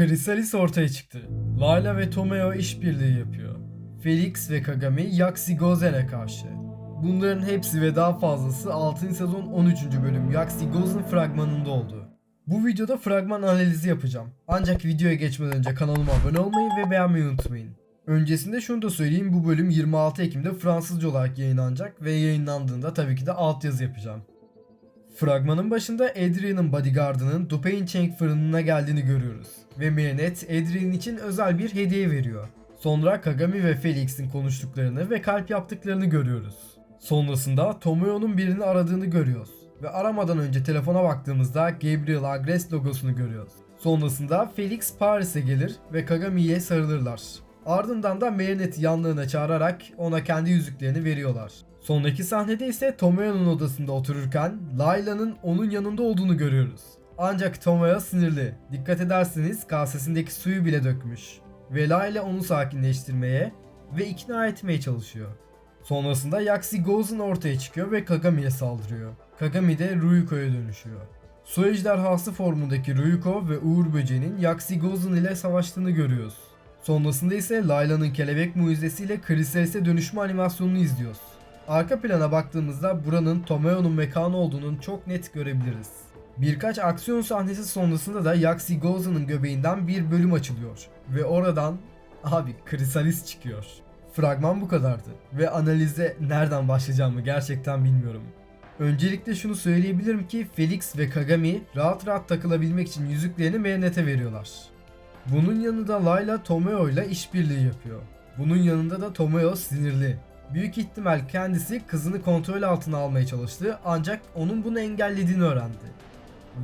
Chrysalis ortaya çıktı. Layla ve Tomeo işbirliği yapıyor. Felix ve Kagami Yaksi Gozen'e karşı. Bunların hepsi ve daha fazlası 6. sezon 13. bölüm Yaksi Gozen fragmanında oldu. Bu videoda fragman analizi yapacağım. Ancak videoya geçmeden önce kanalıma abone olmayı ve beğenmeyi unutmayın. Öncesinde şunu da söyleyeyim bu bölüm 26 Ekim'de Fransızca olarak yayınlanacak ve yayınlandığında tabii ki de altyazı yapacağım. Fragmanın başında Adrian'ın bodyguardının Dupain Cheng fırınına geldiğini görüyoruz. Ve Mayonet Adrian için özel bir hediye veriyor. Sonra Kagami ve Felix'in konuştuklarını ve kalp yaptıklarını görüyoruz. Sonrasında Tomoyo'nun birini aradığını görüyoruz. Ve aramadan önce telefona baktığımızda Gabriel Agres logosunu görüyoruz. Sonrasında Felix Paris'e gelir ve Kagami'ye sarılırlar. Ardından da Marionette'i yanlarına çağırarak ona kendi yüzüklerini veriyorlar. Sonraki sahnede ise Tomoyo'nun odasında otururken Layla'nın onun yanında olduğunu görüyoruz. Ancak Tomoyo sinirli. Dikkat ederseniz kasesindeki suyu bile dökmüş. Ve Layla onu sakinleştirmeye ve ikna etmeye çalışıyor. Sonrasında Yaksi Gozen ortaya çıkıyor ve Kagami'ye saldırıyor. Kagami de Ryuko'ya dönüşüyor. Su ejderhası formundaki Ryuko ve Uğur Böceği'nin Yaksi Gozen ile savaştığını görüyoruz. Sonrasında ise Layla'nın kelebek mucizesiyle Chrysalis'e dönüşme animasyonunu izliyoruz. Arka plana baktığımızda buranın Tomoyo'nun mekanı olduğunun çok net görebiliriz. Birkaç aksiyon sahnesi sonrasında da Yaksi Gozen'ın göbeğinden bir bölüm açılıyor. Ve oradan abi Chrysalis çıkıyor. Fragman bu kadardı. Ve analize nereden başlayacağımı gerçekten bilmiyorum. Öncelikle şunu söyleyebilirim ki Felix ve Kagami rahat rahat takılabilmek için yüzüklerini Marionette'e veriyorlar. Bunun yanında Layla Tomeo ile işbirliği yapıyor. Bunun yanında da Tomeo sinirli. Büyük ihtimal kendisi kızını kontrol altına almaya çalıştı ancak onun bunu engellediğini öğrendi.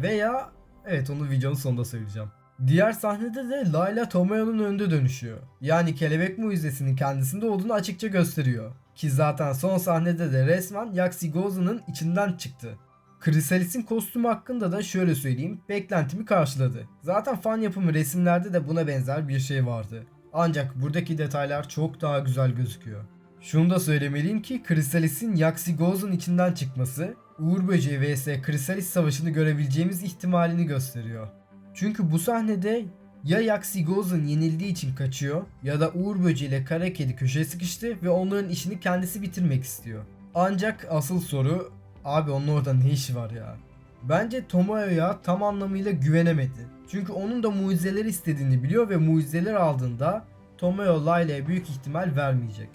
Veya evet onu videonun sonunda söyleyeceğim. Diğer sahnede de Layla Tomoyo'nun önünde dönüşüyor. Yani kelebek mucizesinin kendisinde olduğunu açıkça gösteriyor. Ki zaten son sahnede de resmen Yaksi Gozen'ın içinden çıktı. Chrysalis'in kostümü hakkında da şöyle söyleyeyim, beklentimi karşıladı. Zaten fan yapımı resimlerde de buna benzer bir şey vardı. Ancak buradaki detaylar çok daha güzel gözüküyor. Şunu da söylemeliyim ki Chrysalis'in Yaksi Gozen içinden çıkması, Uğur Böceği vs Chrysalis savaşını görebileceğimiz ihtimalini gösteriyor. Çünkü bu sahnede ya Yaksi Gozen yenildiği için kaçıyor ya da Uğur Böceği ile Kara Kedi köşeye sıkıştı ve onların işini kendisi bitirmek istiyor. Ancak asıl soru abi onun orada ne işi var ya? Bence Tomoyo'ya tam anlamıyla güvenemedi. Çünkü onun da mucizeler istediğini biliyor ve mucizeler aldığında Tomoyo Layla'ya büyük ihtimal vermeyecek.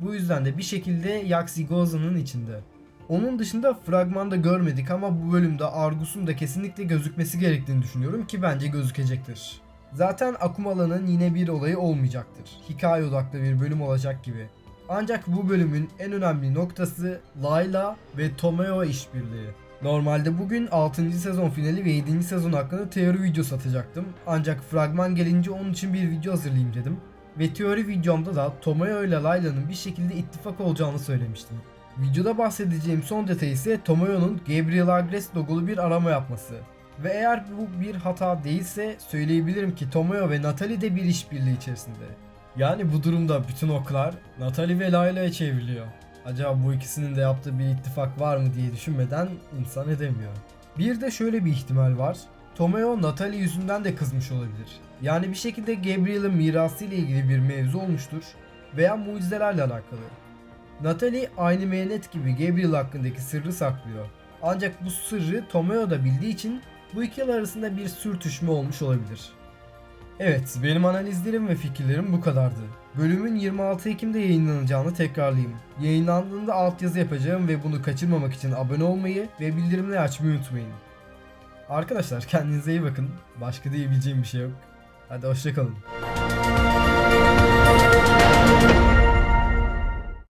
Bu yüzden de bir şekilde Yaksi Gozen'ın içinde. Onun dışında fragmanda görmedik ama bu bölümde Argus'un da kesinlikle gözükmesi gerektiğini düşünüyorum ki bence gözükecektir. Zaten Akumala'nın yine bir olayı olmayacaktır. Hikaye odaklı bir bölüm olacak gibi. Ancak bu bölümün en önemli noktası Layla ve Tomeo işbirliği. Normalde bugün 6. sezon finali ve 7. sezon hakkında teori videosu atacaktım. Ancak fragman gelince onun için bir video hazırlayayım dedim. Ve teori videomda da Tomoyo ile Layla'nın bir şekilde ittifak olacağını söylemiştim. Videoda bahsedeceğim son detay ise Tomoyo'nun Gabriel Agres logolu bir arama yapması. Ve eğer bu bir hata değilse söyleyebilirim ki Tomoyo ve Natalie de bir işbirliği içerisinde. Yani bu durumda bütün oklar Natalie ve Layla'ya çevriliyor. Acaba bu ikisinin de yaptığı bir ittifak var mı diye düşünmeden insan edemiyor. Bir de şöyle bir ihtimal var. Tomoyo Natalie yüzünden de kızmış olabilir. Yani bir şekilde Gabriel'in mirası ile ilgili bir mevzu olmuştur veya mucizelerle alakalı. Natalie aynı Mayonet gibi Gabriel hakkındaki sırrı saklıyor. Ancak bu sırrı Tomoyo da bildiği için bu iki arasında bir sürtüşme olmuş olabilir. Evet, benim analizlerim ve fikirlerim bu kadardı. Bölümün 26 Ekim'de yayınlanacağını tekrarlayayım. Yayınlandığında altyazı yapacağım ve bunu kaçırmamak için abone olmayı ve bildirimleri açmayı unutmayın. Arkadaşlar kendinize iyi bakın. Başka diyebileceğim bir şey yok. Hadi hoşçakalın.